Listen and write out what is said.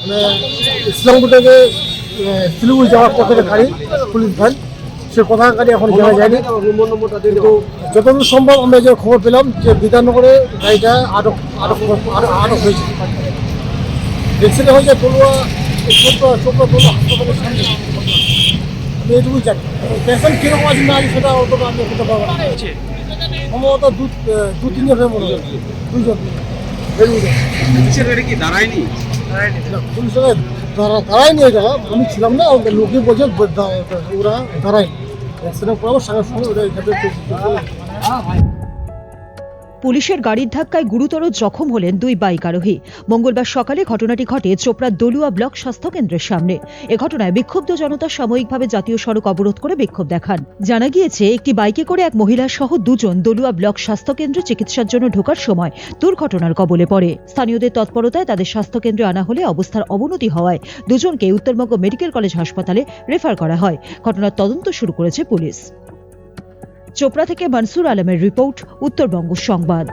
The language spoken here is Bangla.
মানে ইসলামপুর থেকে শিলিগুড়ি যাওয়ার পথে গাড়ি, পুলিশ ভ্যান, সে কথা গাড়ি এখন জানা যায়নি। কিন্তু যতদূর সম্ভব আমরা যে খবর পেলাম যে বিধাননগরে গাড়িটা আটক আটক আটক হয়েছে। দেখছিলাম যে পড়ুয়া চোদ্দ পড়ুয়া হাসপাতালের সামনে। এটুকুই জানি পেশেন্ট কীরকম আছে না আছে সেটা অতটা আমি বলতে পারব না। সম্ভবত দু দু তিনজনের মনে হয় দুজন পুলিশের গাড়ি কি দাঁড়ায়নি? পুলিশের দাঁড়া দাঁড়ায়নি আমি ছিলাম না লোকে বলছে ওরা দাঁড়ায়নি। অ্যাক্সিডেন্ট করাবো সঙ্গে সঙ্গে এখানে পুলিশের গাড়ির ধাক্কায় গুরুতর জখম হলেন দুই বাইক আরোহী। মঙ্গলবার সকালে ঘটনাটি ঘটে চোপড়ার দলুয়া ব্লক স্বাস্থ্য কেন্দ্রের সামনে। এ ঘটনায় বিক্ষুব্ধ জনতা সাময়িকভাবে জাতীয় সড়ক অবরোধ করে বিক্ষোভ দেখান। জানা গিয়েছে, একটি বাইকে করে এক মহিলা সহ দুজন দলুয়া ব্লক স্বাস্থ্য কেন্দ্রে চিকিৎসার জন্য ঢোকার সময় দুর্ঘটনার কবলে পড়ে। স্থানীয়দের তৎপরতায় তাদের স্বাস্থ্য কেন্দ্রে আনা হলে অবস্থার অবনতি হওয়ায় দুজনকে উত্তরবঙ্গ মেডিকেল কলেজ হাসপাতালে রেফার করা হয়। ঘটনার তদন্ত শুরু করেছে পুলিশ। চোপড়া থেকে মনসুর আলমের রিপোর্ট উত্তরবঙ্গ সংবাদ।